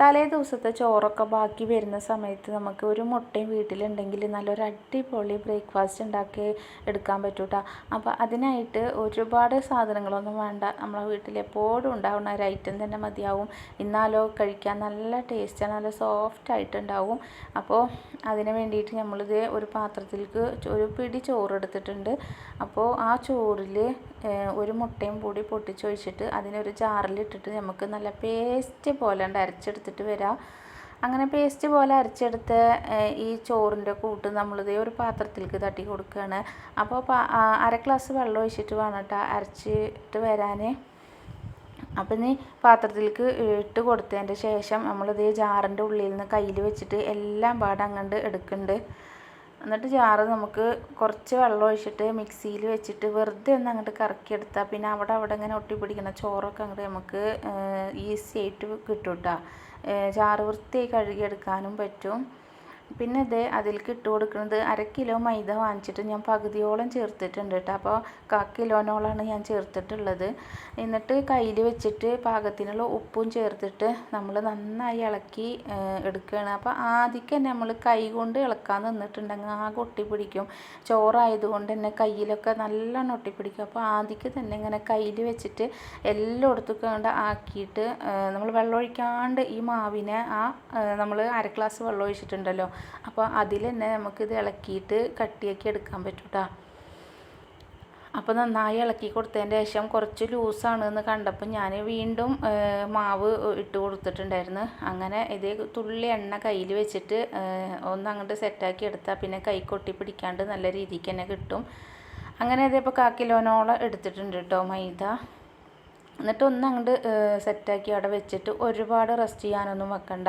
തലേ ദിവസത്തെ ചോറൊക്കെ ബാക്കി വരുന്ന സമയത്ത് നമുക്ക് ഒരു മുട്ടയും വീട്ടിലുണ്ടെങ്കിൽ നല്ലൊരു അടിപൊളി ബ്രേക്ക്ഫാസ്റ്റ് ഉണ്ടാക്കി എടുക്കാൻ പറ്റൂട്ടോ. അപ്പോൾ അതിനായിട്ട് ഒരുപാട് സാധനങ്ങളൊന്നും വേണ്ട. നമ്മളെ വീട്ടിൽ എപ്പോഴും ഉണ്ടാവുന്ന ഒരു ഐറ്റം തന്നെ മതിയാവും. ഇന്നാലോ കഴിക്കാൻ നല്ല ടേസ്റ്റാണ് നല്ല സോഫ്റ്റ് ആയിട്ടുണ്ടാവും. അപ്പോൾ അതിന് വേണ്ടിയിട്ട് നമ്മളിത് ഒരു പാത്രത്തിലേക്ക് ഒരു പിടി ചോറ് എടുത്തിട്ടുണ്ട്. അപ്പോൾ ആ ചോറിൽ ഒരു മുട്ടയും കൂടി പൊട്ടിച്ചൊഴിച്ചിട്ട് അതിനൊരു ജാറിലിട്ടിട്ട് നമുക്ക് നല്ല പേസ്റ്റ് പോലെ അരച്ചെടുത്തിട്ട് വരാം. അങ്ങനെ പേസ്റ്റ് പോലെ അരച്ചെടുത്ത ഈ ചോറിന്റെ കൂട്ട് നമ്മളിത് ഒരു പാത്രത്തിലേക്ക് തട്ടി കൊടുക്കുകയാണ്. അപ്പോൾ അര ഗ്ലാസ് വെള്ളം ഒഴിച്ചിട്ട് വേണം കേട്ടോ അരച്ചിട്ട് വരാൻ അപ്പം നീ പാത്രത്തിലേക്ക് ഇട്ട് കൊടുത്തതിന്റെ ശേഷം നമ്മളിത് ജാറിന്റെ ഉള്ളിൽ നിന്ന് കയ്യിൽ വെച്ചിട്ട് എല്ലാം പാടങ്ങണ്ട് എടുക്കുന്നുണ്ട് എന്നിട്ട് ജാറ് നമുക്ക് കുറച്ച് വെള്ളം ഒഴിച്ചിട്ട് മിക്സിയിൽ വെച്ചിട്ട് വെറുതെ ഒന്ന് അങ്ങോട്ട് കറക്കിയെടുത്താൽ പിന്നെ അവിടെ അവിടെ ഇങ്ങനെ ഒട്ടിപ്പിടിക്കുന്ന ചോറൊക്കെ അങ്ങോട്ട് നമുക്ക് ഈസി ആയിട്ട് കിട്ടും കേട്ടോ ചാറ് വൃത്തിയായി കഴുകിയെടുക്കാനും പറ്റും. പിന്നെ ഇത് അതിലേക്ക് ഇട്ട് കൊടുക്കുന്നത് അര കിലോ മൈദ വാങ്ങിച്ചിട്ട് ഞാൻ പകുതിയോളം ചേർത്തിട്ടുണ്ട് കേട്ടോ. അപ്പോൾ കാ കിലോനോളാണ് ഞാൻ ചേർത്തിട്ടുള്ളത്. എന്നിട്ട് കയ്യിൽ വെച്ചിട്ട് പാകത്തിനുള്ള ഉപ്പും ചേർത്തിട്ട് നമ്മൾ നന്നായി ഇളക്കി എടുക്കുകയാണ്. അപ്പോൾ ആദ്യം തന്നെ നമ്മൾ കൈ കൊണ്ട് ഇളക്കാൻ നിന്നിട്ടുണ്ടെങ്കിൽ ആകെ ഒട്ടിപ്പിടിക്കും. ചോറായതുകൊണ്ട് തന്നെ കയ്യിലൊക്കെ നല്ലോണം ഒട്ടിപ്പിടിക്കും. അപ്പോൾ ആദ്യം തന്നെ ഇങ്ങനെ കയ്യിൽ വെച്ചിട്ട് എല്ലായിടത്തും കൊണ്ട് ആക്കിയിട്ട് നമ്മൾ വെള്ളം ഒഴിക്കാണ്ട് ഈ മാവിനെ ആ നമ്മൾ അര ഗ്ലാസ് വെള്ളം ഒഴിച്ചിട്ടുണ്ടല്ലോ അപ്പോൾ അതിൽ തന്നെ നമുക്കിത് ഇളക്കിയിട്ട് കട്ടിയാക്കി എടുക്കാൻ പറ്റും അപ്പോൾ നന്നായി ഇളക്കി കൊടുത്തതിന്റെ ശേഷം കുറച്ച് ലൂസാണ് എന്ന് കണ്ടപ്പോൾ ഞാൻ വീണ്ടും മാവ് ഇട്ട് കൊടുത്തിട്ടുണ്ടായിരുന്നു. അങ്ങനെ ഇതേ തുള്ളി എണ്ണ കയ്യിൽ വെച്ചിട്ട് ഒന്ന് അങ്ങോട്ട് സെറ്റാക്കി എടുത്താൽ പിന്നെ കൈ കൊട്ടി പിടിക്കാണ്ട് നല്ല രീതിക്ക് തന്നെ കിട്ടും. അങ്ങനെ ഇതേപ്പോൾ കാക്കിലോനോളം എടുത്തിട്ടുണ്ട് കേട്ടോ മൈദ. എന്നിട്ട് ഒന്ന് അങ്ങോട്ട് സെറ്റാക്കി അവിടെ വെച്ചിട്ട് ഒരുപാട് റെസ്റ്റ് ചെയ്യാനൊന്നും വെക്കണ്ട.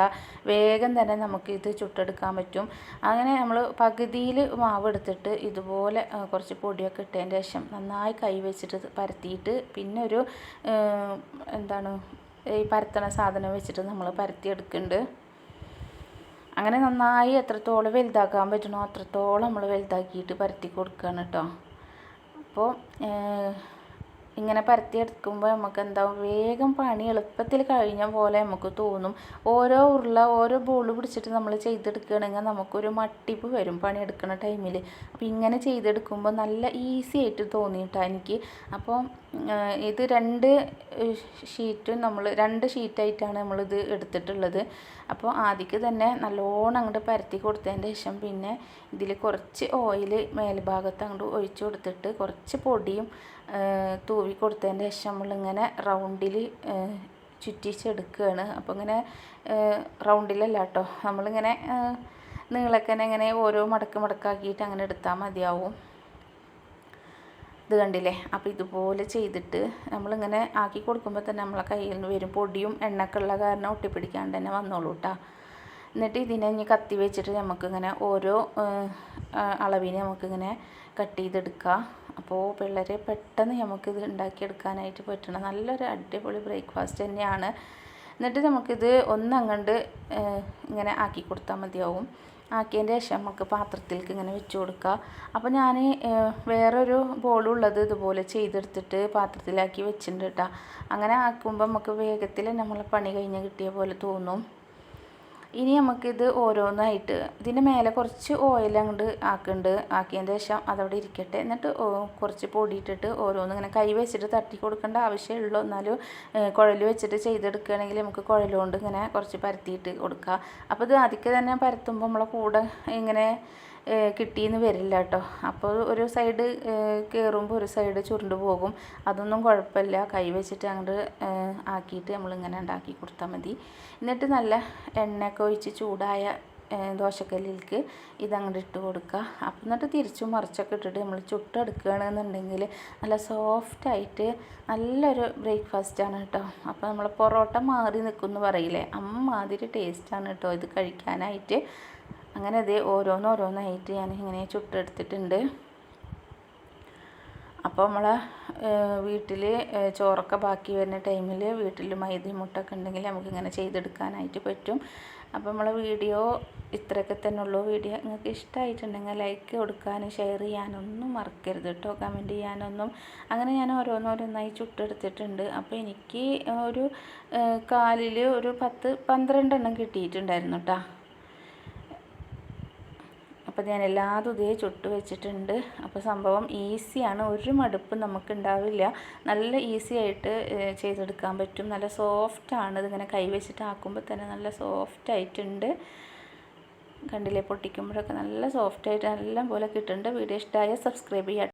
വേഗം തന്നെ നമുക്ക് ഇത് ചുട്ടെടുക്കാൻ പറ്റും. അങ്ങനെ നമ്മൾ പകുതിയിൽ മാവ് എടുത്തിട്ട് ഇതുപോലെ കുറച്ച് പൊടിയൊക്കെ ഇട്ടതിന് ശേഷം നന്നായി കൈ വെച്ചിട്ട് പരത്തിയിട്ട് പിന്നെ ഒരു എന്താണ് ഈ പരത്തണ സാധനം വെച്ചിട്ട് നമ്മൾ പരത്തി എടുക്കുന്നുണ്ട് അങ്ങനെ നന്നായി എത്രത്തോളം വലുതാക്കാൻ പറ്റണോ അത്രത്തോളം നമ്മൾ വലുതാക്കിയിട്ട് പരത്തി കൊടുക്കുകയാണ് കേട്ടോ അപ്പോൾ ഇങ്ങനെ പരത്തിയെടുക്കുമ്പോൾ നമുക്ക് എന്താവും വേഗം പണി എളുപ്പത്തിൽ കഴിഞ്ഞ പോലെ നമുക്ക് തോന്നും. ഓരോ ഉരുള ഓരോ ബോൾ പിടിച്ചിട്ട് നമ്മൾ ചെയ്തെടുക്കുകയാണെങ്കിൽ നമുക്കൊരു മട്ടിപ്പ് വരും പണിയെടുക്കുന്ന ടൈമിൽ അപ്പോൾ ഇങ്ങനെ ചെയ്തെടുക്കുമ്പോൾ നല്ല ഈസി ആയിട്ട് തോന്നിയിട്ടാണ് എനിക്ക്. അപ്പോൾ ഇത് രണ്ട് ഷീറ്റും നമ്മൾ രണ്ട് ഷീറ്റായിട്ടാണ് നമ്മളിത് എടുത്തിട്ടുള്ളത്. അപ്പോൾ ആദ്യക്ക് തന്നെ നല്ലോണം അങ്ങോട്ട് പരത്തി കൊടുത്തതിന്റെ ശേഷം പിന്നെ ഇതിൽ കുറച്ച് ഓയിൽ മേൽഭാഗത്ത് അങ്ങോട്ട് ഒഴിച്ചു കൊടുത്തിട്ട് കുറച്ച് പൊടിയും തൂവി കൊടുത്തതിന്റെ ശേഷം നമ്മളിങ്ങനെ റൗണ്ടിൽ ചുറ്റിച്ചെടുക്കുകയാണ് അപ്പോൾ ഇങ്ങനെ റൗണ്ടിലല്ല കേട്ടോ നമ്മളിങ്ങനെ നീളക്കനെ ഇങ്ങനെ ഓരോ മടക്ക് മടക്കാക്കിയിട്ട് അങ്ങനെ എടുത്താൽ മതിയാവും. ഇത് കണ്ടില്ലേ? അപ്പോൾ ഇതുപോലെ ചെയ്തിട്ട് നമ്മളിങ്ങനെ ആക്കി കൊടുക്കുമ്പോൾ തന്നെ നമ്മളെ കയ്യിൽ നിന്ന് വരും. പൊടിയും എണ്ണക്കുള്ള കാരണം ഒട്ടിപ്പിടിക്കാണ്ട് തന്നെ വന്നോളൂ കേട്ടോ എന്നിട്ട് ഇതിനെ ഇനി കത്തി വെച്ചിട്ട് നമുക്കിങ്ങനെ ഓരോ അളവിന് നമുക്കിങ്ങനെ കട്ട് ചെയ്തെടുക്കാം. അപ്പോൾ പിള്ളേരെ പെട്ടെന്ന് നമുക്കിത് ഉണ്ടാക്കിയെടുക്കാനായിട്ട് പറ്റണം. നല്ലൊരു അടിപൊളി ബ്രേക്ക്ഫാസ്റ്റ് തന്നെയാണ്. എന്നിട്ട് നമുക്കിത് ഒന്നങ്ങണ്ട് ഇങ്ങനെ ആക്കി കൊടുത്താൽ മതിയാവും. ആക്കിയതിന്റെ ശേഷം നമുക്ക് പാത്രത്തിലേക്ക് ഇങ്ങനെ വെച്ച് കൊടുക്കുക അപ്പോൾ ഞാൻ വേറൊരു ബോളുള്ളത് ഇതുപോലെ ചെയ്തെടുത്തിട്ട് പാത്രത്തിലാക്കി വെച്ചിട്ടുണ്ട് കേട്ടോ അങ്ങനെ ആക്കുമ്പോൾ നമുക്ക് വേഗത്തിൽ നമ്മളെ പണി കഴിഞ്ഞ് കിട്ടിയ പോലെ തോന്നും. ഇനി നമുക്കിത് ഓരോന്നായിട്ട് ഇതിന്റെ മേലെ കുറച്ച് ഓയിൽ അങ്ങോട്ട് ആക്കുന്നുണ്ട് ആക്കിയതിന്റെ ശേഷം അതവിടെ ഇരിക്കട്ടെ. എന്നിട്ട് കുറച്ച് പൊടിയിട്ടിട്ട് ഓരോന്ന് ഇങ്ങനെ കൈ വെച്ചിട്ട് തട്ടി കൊടുക്കേണ്ട ആവശ്യമുള്ളൂ. എന്നാലും കുഴൽ വെച്ചിട്ട് ചെയ്തെടുക്കുകയാണെങ്കിൽ നമുക്ക് കുഴലുകൊണ്ട് ഇങ്ങനെ കുറച്ച് പരത്തിയിട്ട് കൊടുക്കുക അപ്പോൾ ഇത് ആദ്യമൊക്കെ തന്നെ പരത്തുമ്പോൾ നമ്മളെ കൂടെ ഇങ്ങനെ കിട്ടിയെന്ന് വരില്ല കേട്ടോ അപ്പോൾ ഒരു സൈഡ് കയറുമ്പോൾ ഒരു സൈഡ് ചുരുണ്ട് പോകും. അതൊന്നും കുഴപ്പമില്ല. കൈ വെച്ചിട്ട് അങ്ങോട്ട് ആക്കിയിട്ട് നമ്മളിങ്ങനെ ഉണ്ടാക്കി കൊടുത്താൽ മതി. എന്നിട്ട് നല്ല എണ്ണയൊക്കെ ഒഴിച്ച് ചൂടായ ദോശക്കല്ലിലേക്ക് ഇതങ്ങോട്ട് ഇട്ട് കൊടുക്കുക അപ്പം എന്നിട്ട് തിരിച്ചും മറിച്ചൊക്കെ ഇട്ടിട്ട് നമ്മൾ ചുട്ടെടുക്കുകയാണെന്നുണ്ടെങ്കിൽ നല്ല സോഫ്റ്റായിട്ട് നല്ലൊരു ബ്രേക്ക്ഫാസ്റ്റാണ് കേട്ടോ അപ്പോൾ നമ്മൾ പൊറോട്ട മാറി നിൽക്കുമെന്ന് പറയില്ലേ? അമ്മാതിരി ടേസ്റ്റാണ് കേട്ടോ ഇത് കഴിക്കാനായിട്ട്. അങ്ങനെ അത് ഓരോന്നോരോന്നായിട്ട് ഞാൻ ഇങ്ങനെ ചുട്ടെടുത്തിട്ടുണ്ട്. അപ്പോൾ നമ്മൾ വീട്ടിൽ ചോറൊക്കെ ബാക്കി വരുന്ന ടൈമിൽ വീട്ടിൽ മൈദയും മുട്ടൊക്കെ ഉണ്ടെങ്കിൽ നമുക്കിങ്ങനെ ചെയ്തെടുക്കാനായിട്ട് പറ്റും. അപ്പോൾ നമ്മളെ വീഡിയോ ഇത്രയൊക്കെ തന്നെ ഉള്ളൂ. വീഡിയോ നിങ്ങൾക്ക് ഇഷ്ടമായിട്ടുണ്ടെങ്കിൽ ലൈക്ക് കൊടുക്കാനും ഷെയർ ചെയ്യാനൊന്നും മറക്കരുത് കേട്ടോ. കമന്റ് ചെയ്യാനൊന്നും. അങ്ങനെ ഞാൻ ഓരോന്നോരോന്നായി ചുട്ടെടുത്തിട്ടുണ്ട്. അപ്പോൾ എനിക്ക് ഒരു കാലിൽ ഒരു പത്ത് പന്ത്രണ്ടെണ്ണം കിട്ടിയിട്ടുണ്ടായിരുന്നു കേട്ടോ അപ്പോൾ ഞാൻ എല്ലാതും ഇതേ ചുട്ട് വെച്ചിട്ടുണ്ട്. അപ്പോൾ സംഭവം ഈസിയാണ് ഒരു മടുപ്പും നമുക്ക് ഉണ്ടാവില്ല നല്ല ഈസി ആയിട്ട് ചെയ്തെടുക്കാൻ പറ്റും. നല്ല സോഫ്റ്റാണ് ഇതിങ്ങനെ കൈ വെച്ചിട്ട് ആക്കുമ്പോൾ തന്നെ നല്ല സോഫ്റ്റ് ആയിട്ടുണ്ട്. കണ്ടില്ലേ? പൊട്ടിക്കുമ്പോഴൊക്കെ നല്ല സോഫ്റ്റ് ആയിട്ട് നല്ല പോലെ കിട്ടുന്നുണ്ട്. വീഡിയോ ഇഷ്ടമായ സബ്സ്ക്രൈബ് ചെയ്യാം